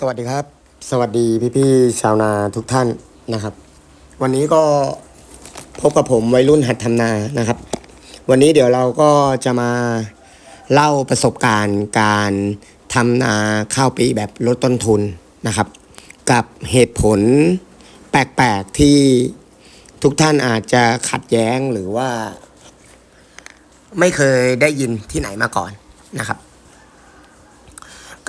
สวัสดีครับ สวัสดีพี่ๆชาวนาทุกท่านนะครับ วันนี้ก็พบกับผมวัยรุ่นหัดทำนานะครับ วันนี้เดี๋ยวเราก็จะมาเล่าประสบการณ์การทำนาข้าวปีแบบลดต้นทุนนะครับ กับเหตุผลแปลกๆที่ทุกท่านอาจจะขัดแย้งหรือว่า ไม่เคยได้ยินที่ไหนมาก่อนนะครับ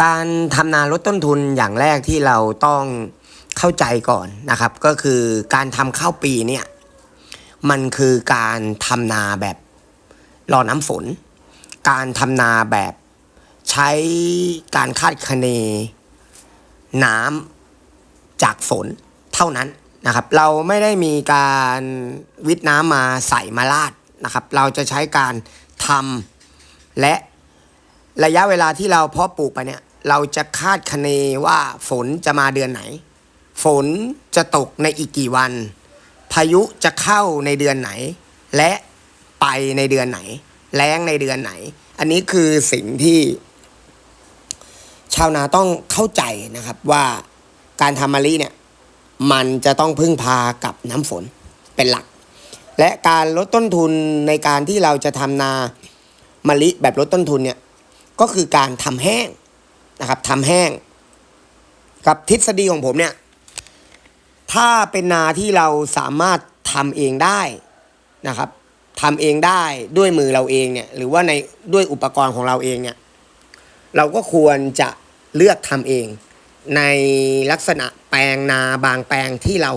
การทำนาลดต้นทุนอย่างแรกที่เราต้องเข้าใจก่อนนะครับ ก็คือการทำข้าวปีเนี่ยมันคือการทำนาแบบรอน้ำฝน การทำนาแบบใช้การคาดคะเนน้ำจากฝนเท่านั้นนะครับ เราไม่ได้มีการวิทน้ำมาใส่มาลาดนะครับ เราจะใช้การทำและระยะเวลาที่เราเพาะปลูกไปเนี่ย เราจะคาดคะเนว่าฝนจะมาเดือนไหน ฝนจะตกในอีกกี่วัน พายุจะเข้าในเดือนไหน และไปในเดือนไหน แล้งในเดือนไหน อันนี้คือสิ่งที่ ชาวนาต้องเข้าใจนะครับว่าการทำมะลิเนี่ย มันจะต้องพึ่งพากับน้ำฝนเป็นหลัก และการลดต้นทุนในการที่เราจะทำนามะลิแบบลดต้นทุนเนี่ยก็คือการทำแห้ง นะครับทำแห้ง กับทฤษฎีของผมเนี่ย ถ้าเป็นนาที่เราสามารถทำเองได้นะครับทำเองได้ด้วยมือเราเองเนี่ย หรือว่าในด้วยอุปกรณ์ของเราเองเนี่ย เราก็ควรจะเลือกทำเอง ในลักษณะแปลงนาบางแปลงที่เรา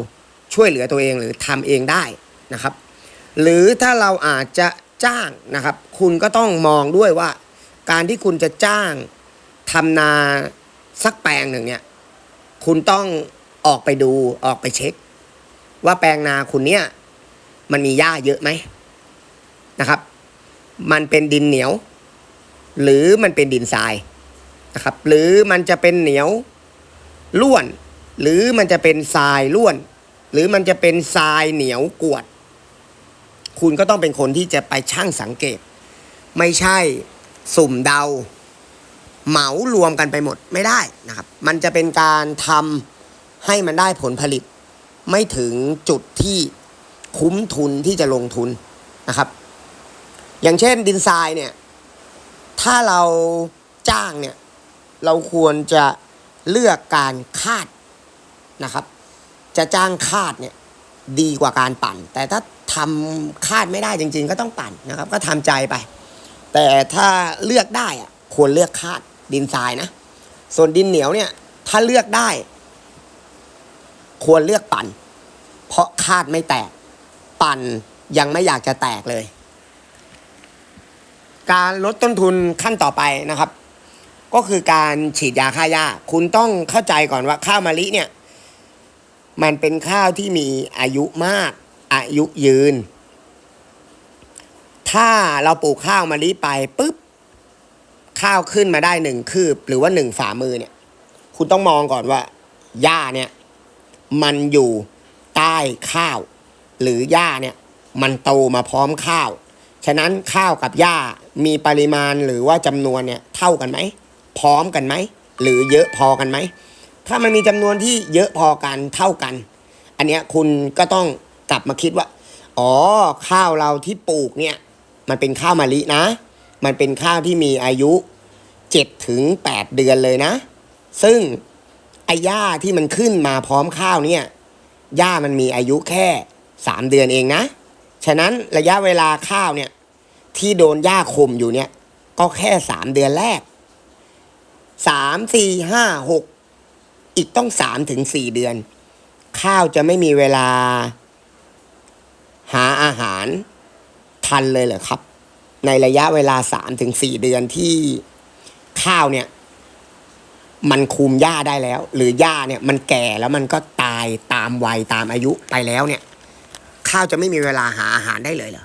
ช่วยเหลือตัวเองหรือทำเองได้นะครับ หรือถ้าเราอาจจะจ้างนะครับ คุณก็ต้องมองด้วยว่า การที่คุณจะจ้าง ทำนาสักแปลงหนึ่งเนี่ย คุณต้องออกไปดูออกไปเช็ค ว่าแปลงนาคุณเนี่ย มันมีหญ้าเยอะไหมนะครับ มันเป็นดินเหนียว หรือมันเป็นดินทรายนะครับ หรือมันจะเป็นเหนียวล้วน หรือมันจะเป็นทรายล้วน หรือมันจะเป็นทรายเหนียวกวด คุณก็ต้องเป็นคนที่จะไปช่างสังเกต ไม่ใช่สุ่มเดา เหมารวมกันไปหมดไม่ได้นะครับ มันจะเป็นการทำให้มันได้ผลผลิต ไม่ถึงจุดที่คุ้มทุนที่จะลงทุนนะครับ อย่างเช่นดินทรายเนี่ย ถ้าเราจ้างเนี่ย เราควรจะเลือกการคาดนะครับ จะจ้างคาดเนี่ยดีกว่าการปั่น แต่ถ้าทำคาดไม่ได้จริง ๆ ก็ต้องปั่นนะครับ ก็ทำใจไป แต่ถ้าเลือกได้อะควรเลือกคาด ดินทรายนะ ส่วนดินเหนียวเนี่ย ถ้าเลือกได้ ควรเลือกปั่น เพราะคาดไม่แตก ปั่นยังไม่อยากจะแตกเลย การลดต้นทุนขั้นต่อไปนะครับ ก็คือการฉีดยาฆ่าหญ้า คุณต้องเข้าใจก่อนว่าข้าวมะลิเนี่ย มันเป็นข้าวที่มีอายุมาก อายุยืน ถ้าเราปลูกข้าวมะลิไปปุ๊บ ข้าวขึ้นมาได้หนึ่งคืบ หรือว่าหนึ่งฝ่ามือเนี่ย คุณต้องมองก่อนว่าหญ้าเนี่ย มันอยู่ใต้ข้าว หรือหญ้าเนี่ย มันโตมาพร้อมข้าว ฉะนั้นข้าวกับหญ้ามีปริมาณหรือว่าจำนวนเนี่ยเท่ากันไหมพร้อมกันไหมหรือเยอะพอกันไหมถ้ามันมีจำนวนที่เยอะพอกันเท่ากัน อันเนี้ยคุณก็ต้องกลับมาคิดว่า อ๋อข้าวเราที่ปลูกเนี่ย มันเป็นข้าวมะลินะ มันเป็นข้าวที่มีอายุเจ็ดถึงแปดเดือนเลยนะ ซึ่งไอ้หญ้าที่มันขึ้นมาพร้อมข้าวเนี่ยหญ้ามันมีอายุแค่สามเดือนเองนะ ฉะนั้นระยะเวลาข้าวเนี่ยที่โดนหญ้าข่มอยู่เนี่ยก็แค่สามเดือนแรกสามสี่ห้าหกอีกต้องสามถึงสี่เดือน ข้าวจะไม่มีเวลาหาอาหารทันเลยเหรอครับ ในระยะเวลาสามถึงสี่เดือนที่ข้าวเนี่ย มันคุมหญ้าได้แล้ว หรือหญ้าเนี่ยมันแก่แล้วมันก็ตายตามวัยตามอายุไปแล้วเนี่ย ข้าวจะไม่มีเวลาหาอาหารได้เลยเหรอ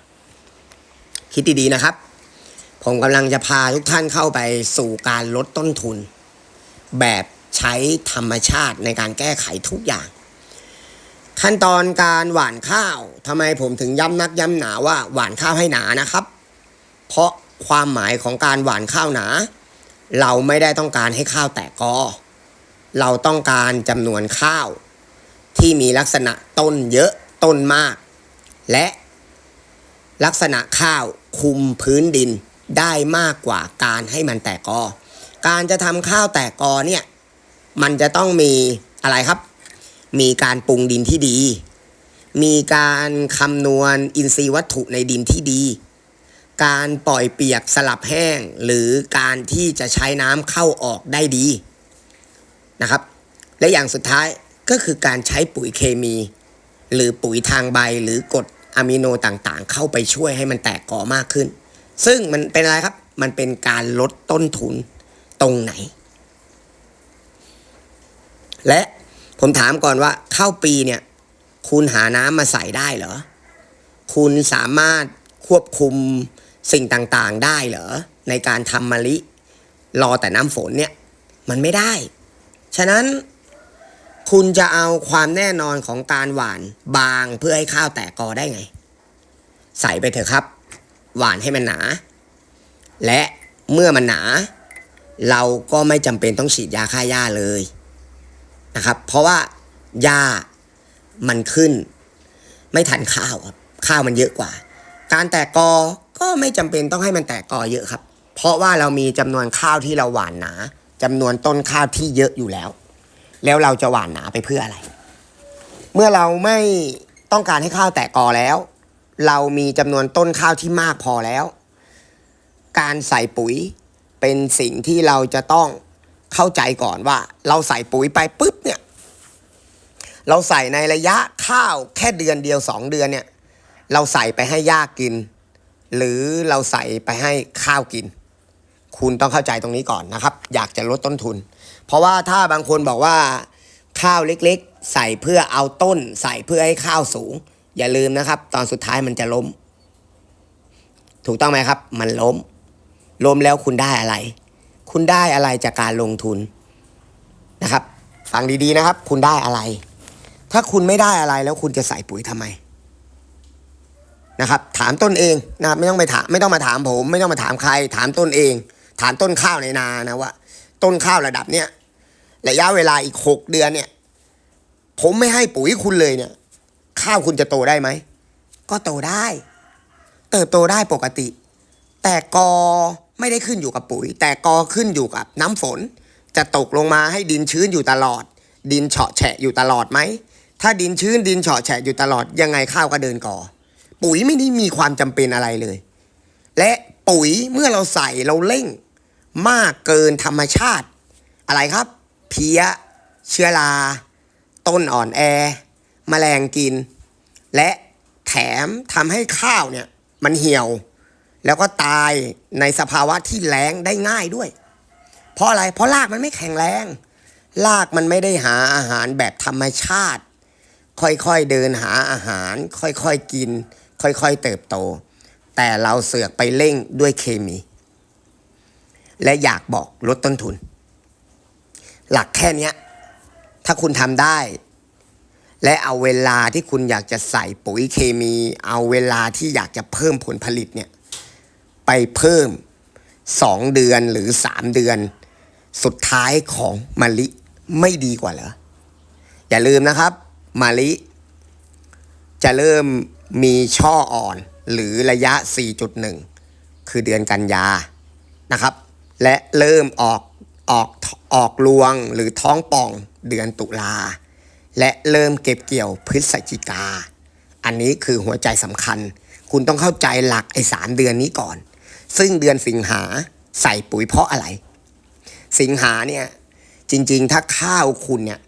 คิดดีๆนะครับ ผมกำลังจะพาทุกท่านเข้าไปสู่การลดต้นทุน แบบใช้ธรรมชาติในการแก้ไขทุกอย่าง ขั้นตอนการหว่านข้าวทำไมผมถึงย้ำนักย้ำหนาว่าหว่านข้าวให้หนานะครับ เพราะความหมายของการหว่านข้าวหนา เราไม่ได้ต้องการให้ข้าวแตกกอ เราต้องการจำนวนข้าว ที่มีลักษณะต้นเยอะต้นมาก และลักษณะข้าวคุมพื้นดินได้มากกว่าการให้มันแตกกอ การจะทำข้าวแตกกอเนี่ยมันจะต้องมีอะไรครับ มีการปรุงดินที่ดี มีการคำนวณอินทรีย์วัตถุในดินที่ดี การปล่อยเปียกสลับแห้ง หรือการที่จะใช้น้ำเข้าออกได้ดีนะครับ และอย่างสุดท้ายก็คือการใช้ปุ๋ยเคมี หรือปุ๋ยทางใบหรือกรดอะมิโนต่างๆ เข้าไปช่วยให้มันแตกกอมากขึ้น ซึ่งมันเป็นอะไรครับ มันเป็นการลดต้นทุนตรงไหน และผมถามก่อนว่าข้าวปีเนี่ย คุณหาน้ำมาใส่ได้เหรอ คุณสามารถควบคุม สิ่งต่างๆได้เหรอ ในการทำมะลิ รอแต่น้ำฝนเนี่ย มันไม่ได้ ฉะนั้นคุณจะเอาความแน่นอนของการหวานบางเพื่อให้ข้าวแตกกอได้ไง ใส่ไปเถอะครับ หวานให้มันหนา และเมื่อมันหนา เราก็ไม่จำเป็นต้องฉีดยาฆ่าหญ้าเลยนะครับ เพราะว่าหญ้ามันขึ้น ไม่ทันข้าวครับข้าวมันเยอะกว่า การแตกกอ ก็ไม่จำเป็นต้องให้มันแตกกอเยอะครับ เพราะว่าเรามีจำนวนข้าวที่เราหว่านหนาจำนวนต้นข้าวที่เยอะอยู่แล้ว แล้วเราจะหว่านหนาไปเพื่ออะไร เมื่อเราไม่ต้องการให้ข้าวแตกกอแล้ว เรามีจำนวนต้นข้าวที่มากพอแล้ว การใส่ปุ๋ยเป็นสิ่งที่เราจะต้องเข้าใจก่อนว่า เราใส่ปุ๋ยไปปุ๊บเนี่ย เราใส่ในระยะข้าวแค่เดือนเดียวสองเดือนเนี่ย เราใส่ไปให้หญ้ากิน หรือเราใส่ไปให้ข้าวกิน คุณต้องเข้าใจตรงนี้ก่อนนะครับ อยากจะลดต้นทุน เพราะว่าถ้าบางคนบอกว่าข้าวเล็กๆ ใส่เพื่อเอาต้น ใส่เพื่อให้ข้าวสูง อย่าลืมนะครับ ตอนสุดท้ายมันจะล้ม ถูกต้องไหมครับ มันล้ม ล้มแล้วคุณได้อะไร คุณได้อะไรจากการลงทุนนะครับ ฟังดีๆนะครับ คุณได้อะไร ถ้าคุณไม่ได้อะไรแล้วคุณจะใส่ปุ๋ยทำไม นะครับถามต้นเองนะครับไม่ต้องไปถามไม่ต้องมาถามผม ไม่ต้องมาถามใคร ถามต้นเอง ถามต้นข้าวในนานะว่า ต้นข้าวระดับเนี้ยระยะเวลาอีกหกเดือนเนี่ย ผมไม่ให้ปุ๋ยคุณเลยเนี่ย ข้าวคุณจะโตได้ไหมก็โตได้ เติบโตได้ปกติ แต่กอไม่ได้ขึ้นอยู่กับปุ๋ย แต่กอขึ้นอยู่กับน้ำฝน จะตกลงมาให้ดินชื้นอยู่ตลอด ดินเฉาะแฉะอยู่ตลอดไหมถ้าดินชื้นดินเฉาะแฉะอยู่ตลอดยังไงข้าวก็เดินกอ ปุ๋ยไม่ได้มีความจำเป็นอะไรเลย และปุ๋ยเมื่อเราใส่เราเร่ง มากเกินธรรมชาติ อะไรครับ เพี้ย เชื้อรา ต้นอ่อนแอแมลงกิน และแถมทำให้ข้าวเนี่ยมันเหี่ยว แล้วก็ตายในสภาวะที่แล้งได้ง่ายด้วย เพราะอะไร เพราะรากมันไม่แข็งแรงรากมันไม่ได้หาอาหารแบบธรรมชาติ ค่อยๆเดินหาอาหาร ค่อยๆกิน ค่อยๆเติบโต แต่เราเสือกไปเร่งด้วยเคมี และอยากบอกลดต้นทุน หลักแค่นี้ถ้าคุณทำได้ และเอาเวลาที่คุณอยากจะใส่ปุ๋ยเคมี เอาเวลาที่อยากจะเพิ่มผลผลิตเนี่ยไปเพิ่มสองเดือนหรือสามเดือน สุดท้ายของมะลิไม่ดีกว่าเหรออย่าลืมนะครับมะลิ จะเริ่ม มีช่ออ่อนหรือระยะ 4.1 คือเดือนกันยานะครับ และเริ่มออกออกออกรวงหรือท้องป่องเดือนตุลา และเริ่มเก็บเกี่ยวพฤศจิกา อันนี้คือหัวใจสำคัญ คุณต้องเข้าใจหลักไอ้สามเดือนนี้ก่อน ซึ่งเดือนสิงหาใส่ปุ๋ยเพราะอะไร สิงหาเนี่ยจริงๆ ถ้าข้าวคุณเนี่ย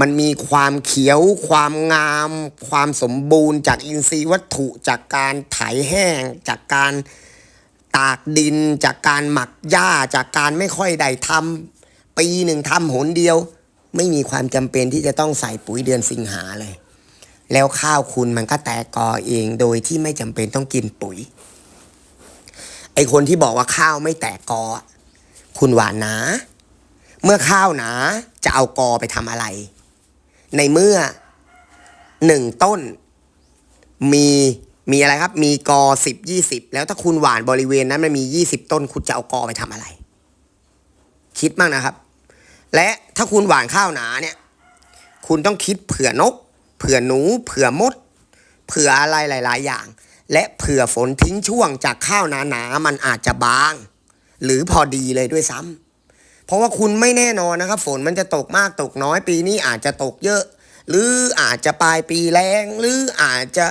มันมีความเขียว ความงาม ความสมบูรณ์ จากอินทรีย์วัตถุจากการไถแห้ง จากการตากดิน จากการหมักหญ้า จากการไม่ค่อยได้ทำปีหนึ่งทำหนเดียว ไม่มีความจำเป็นที่จะต้องใส่ปุ๋ยเดือนสิงหาเลย แล้วข้าวคุณมันก็แตกกอเองโดยที่ไม่จำเป็นต้องกินปุ๋ย ไอคนที่บอกว่าข้าวไม่แตกกอ คุณหวานนาเมื่อข้าวหนาจะเอากอไปทำอะไร ในเมื่อหนึ่งต้น มีมีอะไรครับ มีกอสิบยี่สิบแล้วถ้าคุณหว่านบริเวณนั้นมันมียี่สิบต้น คุณจะเอากอไปทำอะไร คิดบ้างนะครับ และถ้าคุณหว่านข้าวหนาเนี่ย คุณต้องคิดเผื่อนก เผื่อหนู เผื่อมด เผื่ออะไรหลาย ๆ อย่าง และเผื่อฝนทิ้งช่วงจากข้าวหนาๆมันอาจจะบาง หรือพอดีเลยด้วยซ้ำ ราะว่าคุณไม่แน่นอนนะครับ ฝนมันจะตกมากตกน้อยปีนี้อาจจะตกเยอะ หรืออาจจะปลายปีแรงหรืออาจจะ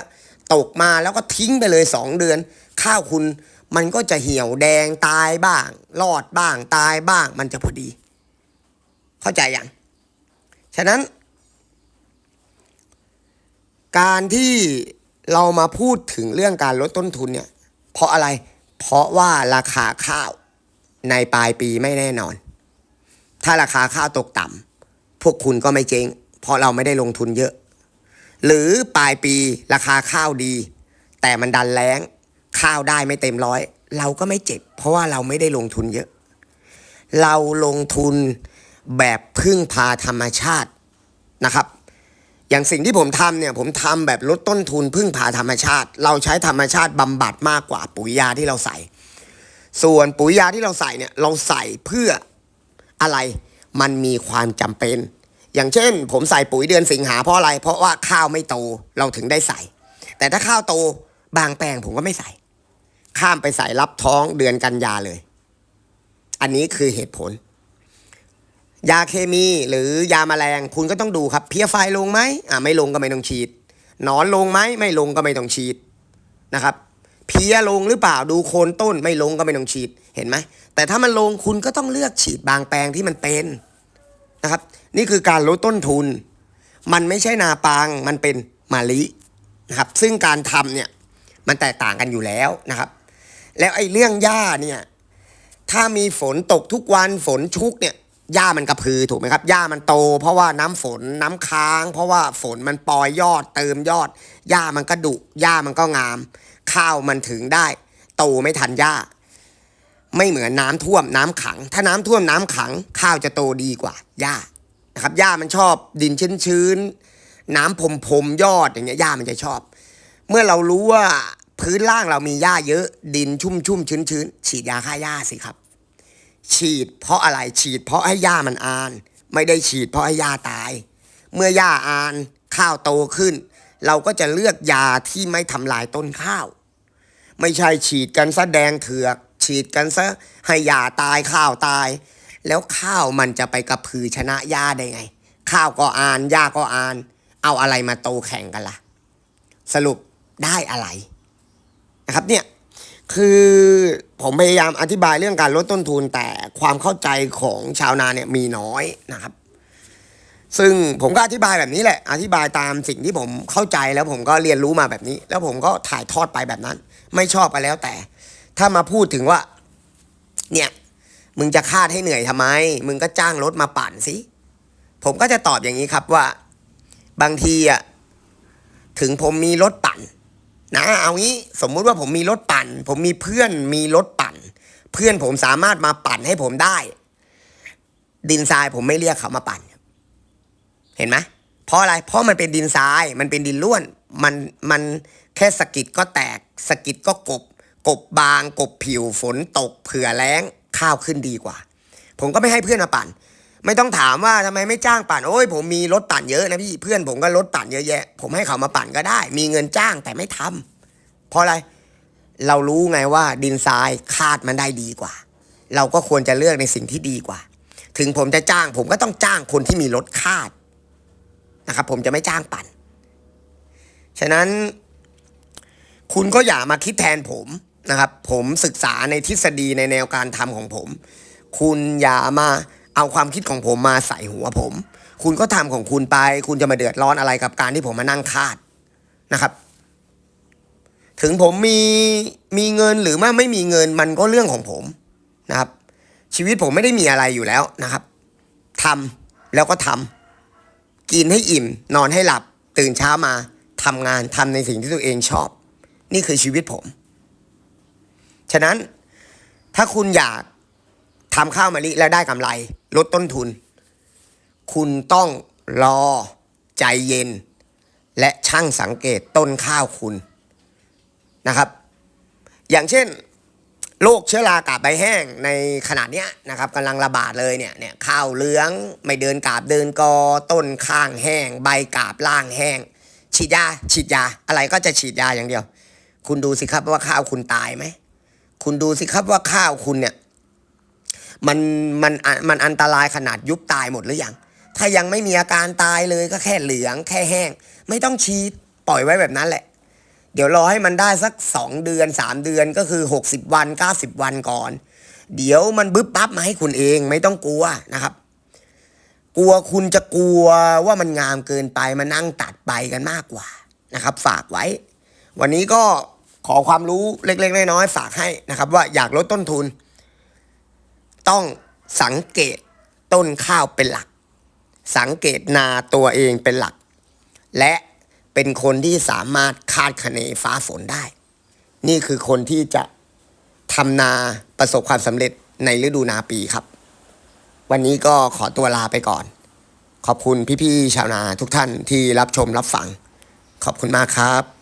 ตกมาแล้วก็ทิ้งไปเลยสองเดือน ข้าวคุณมันก็จะเหี่ยวแดงตายบ้างรอดบ้างตายบ้างมันจะพอดี เข้าใจยังฉะนั้น การที่เรามาพูดถึงเรื่องการลดต้นทุนเนี่ย เพราะอะไร เพราะว่าราคาข้าวในปลายปีไม่แน่นอน ถ้าราคาข้าวตกต่ำพวกคุณก็ไม่เจ๊งเพราะเราไม่ได้ลงทุนเยอะ หรือปลายปีราคาข้าวดี แต่มันดันแรงข้าวได้ไม่เต็มร้อย เราก็ไม่เจ็บ เพราะว่าเราไม่ได้ลงทุนเยอะ เราลงทุนแบบพึ่งพาธรรมชาตินะครับ อย่างสิ่งที่ผมทำเนี่ยผมทำแบบลดต้นทุนพึ่งพาธรรมชาติ เราใช้ธรรมชาติบำบัดมากกว่าปุ๋ยยาที่เราใส่ ส่วนปุ๋ยยาที่เราใส่เนี่ยเราใส่เพื่อ อะไรมันมีความจำเป็น อย่างเช่น ผมใส่ปุ๋ยเดือนสิงหาเพราะอะไร เพราะว่าข้าวไม่โตเราถึงได้ใส่ แต่ถ้าข้าวโตบางแปลงผมก็ไม่ใส่ ข้ามไปใส่รับท้องเดือนกันยาเลย อันนี้คือเหตุผล ยาเคมีหรือยาแมลงคุณก็ต้องดูครับ เพี้ยไฟลงไหมอ่าไม่ลงก็ไม่ต้องฉีดนอนลงไหมไม่ลงก็ไม่ต้องฉีดนะครับ เพี้ยลงหรือเปล่าดูโคนต้นไม่ลงก็ไม่ต้องฉีดเห็นไหมแต่ถ้ามันลงคุณก็ต้องเลือกฉีดบางแปลงที่มันเป็นนะครับ นี่คือการลดต้นทุน มันไม่ใช่นาปังมันเป็นมะลินะครับ ซึ่งการทำเนี่ยมันแตกต่างกันอยู่แล้วนะครับ แล้วไอ้เรื่องหญ้าเนี่ยถ้ามีฝนตกทุกวันฝนชุกเนี่ยหญ้ามันกระพือถูกไหมครับหญ้ามันโต เพราะว่าน้ำฝนน้ำค้าง เพราะว่าฝนมันปล่อยยอดเติมยอดหญ้ามันก็ดุหญ้ามันก็งาม ข้าวมันถึงได้โตไม่ทันหญ้า ไม่เหมือนน้ำท่วมน้ำขัง ถ้าน้ำท่วมน้ำขัง ข้าวจะโตดีกว่าหญ้านะครับหญ้ามันชอบดินชื้นๆน้ำพรมพรมยอดอย่างเงี้ยหญ้ามันจะชอบ เมื่อเรารู้ว่าพื้นล่างเรามีหญ้าเยอะดินชุ่มชุ่มชื้นชื้นฉีดยาฆ่าหญ้าสิครับ ฉีดเพราะอะไรฉีดเพราะให้หญ้ามันอาน ไม่ได้ฉีดเพราะให้หญ้าตาย เมื่อหญ้าอานข้าวโตขึ้น เราก็จะเลือกยาที่ไม่ทำลายต้นข้าว ไม่ใช่ฉีดกันซะแดงเถือก ฉีดกันซะให้หญ้าตายข้าวตาย แล้วข้าวมันจะไปกระพือชนะหญ้าได้ไง ข้าวก็อ่านหญ้าก็อ่าน เอาอะไรมาโตแข่งกันล่ะ สรุปได้อะไรนะครับเนี่ยคือผมพยายามอธิบายเรื่องการลดต้นทุนแต่ความเข้าใจของชาวนาเนี่ยมีน้อยนะครับ ซึ่งผมก็อธิบายแบบนี้แหละ อธิบายตามสิ่งที่ผมเข้าใจแล้วผมก็เรียนรู้มาแบบนี้ แล้วผมก็ถ่ายทอดไปแบบนั้น ไม่ชอบไปแล้วแต่ ถ้ามาพูดถึงว่า เนี่ย มึงจะคาดให้เหนื่อยทำไม มึงก็จ้างรถมาปั่นสิ ผมก็จะตอบอย่างนี้ครับว่า บางทีอะถึงผมมีรถปั่น นะเอางี้สมมุติว่าผมมีรถปั่น ผมมีเพื่อนมีรถปั่น เพื่อนผมสามารถมาปั่นให้ผมได้ ดินทรายผมไม่เรียกเขามาปั่น เห็นไหมเพราะอะไร เพราะมันเป็นดินทราย มันเป็นดินล้วน มันมันแค่สกิดก็แตกสกิดก็กบ กบบาง กบผิวฝนตกเผื่อแล้งข้าวขึ้นดีกว่า ผมก็ไม่ให้เพื่อนมาปั่น ไม่ต้องถามว่าทำไมไม่จ้างปั่นโอ้ยผมมีรถปั่นเยอะนะพี่เพื่อนผมก็รถปั่นเยอะแยะ ผมให้เขามาปั่นก็ได้ มีเงินจ้างแต่ไม่ทำเพราะอะไรเรารู้ไงว่าดินทรายคาดมันได้ดีกว่า เราก็ควรจะเลือกในสิ่งที่ดีกว่า ถึงผมจะจ้างผมก็ต้องจ้างคนที่มีรถคาด นะครับผมจะไม่จ้างปั่น ฉะนั้น คุณก็อย่ามาคิดแทนผมนะครับ ผมศึกษาในทฤษฎีในแนวการทำของผม คุณอย่ามาเอาความคิดของผมมาใส่หัวผม คุณก็ทำของคุณไป คุณจะมาเดือดร้อนอะไรกับการที่ผมมานั่งคาดนะครับ ถึงผมมีมีเงินหรือไม่ไม่มีเงินมันก็เรื่องของผมนะครับ ชีวิตผมไม่ได้มีอะไรอยู่แล้วนะครับทำแล้วก็ทำ กินให้อิ่ม นอนให้หลับ ตื่นเช้ามาทำงานทำในสิ่งที่ตัวเองชอบ นี่คือชีวิตผม ฉะนั้นถ้าคุณอยากทำข้าวมะลิแล้วได้กำไร ลดต้นทุน คุณต้องรอใจเย็น และช่างสังเกตต้นข้าวคุณนะครับ อย่างเช่น โรคเชื้อรากาบใบแห้งในขนาดเนี้ยนะครับกำลังระบาดเลยเนี่ยเนี่ยข้าวเหลืองไม่เดินกาบเดินกอ ต้นข้างแห้ง ใบกาบล่างแห้ง ฉีดยาฉีดยาอะไรก็จะฉีดยาอย่างเดียว คุณดูสิครับว่าข้าวคุณตายไหมคุณดูสิครับว่าข้าวคุณเนี่ยมันมันอะมันอันตรายขนาดยุบตายหมดหรือยังถ้ายังไม่มีอาการตายเลยก็แค่เหลืองแค่แห้ง ไม่ต้องฉีดปล่อยไว้แบบนั้นแหละ เดี๋ยวรอให้มันได้สักสองเดือนสามเดือนก็คือหกสิบวันเก้าสิบวันก่อน เดี๋ยวมันบึ๊บปั๊บมาให้คุณเองไม่ต้องกลัวนะครับ กลัวคุณจะกลัวว่ามันงามเกินไปมานั่งตัดไปกันมากกว่านะครับ ฝากไว้ วันนี้ก็ขอความรู้เล็ก ๆ น้อยๆฝากให้นะครับ ว่าอยากลดต้นทุน ต้องสังเกตต้นข้าวเป็นหลัก สังเกตนาตัวเองเป็นหลัก และ เป็นคนที่สามารถคาดคะเนฟ้าฝนได้ นี่คือคนที่จะทำนาประสบความสำเร็จในฤดูนาปีครับ วันนี้ก็ขอตัวลาไปก่อน ขอบคุณพี่ๆชาวนาทุกท่านที่รับชมรับฟัง ขอบคุณมากครับ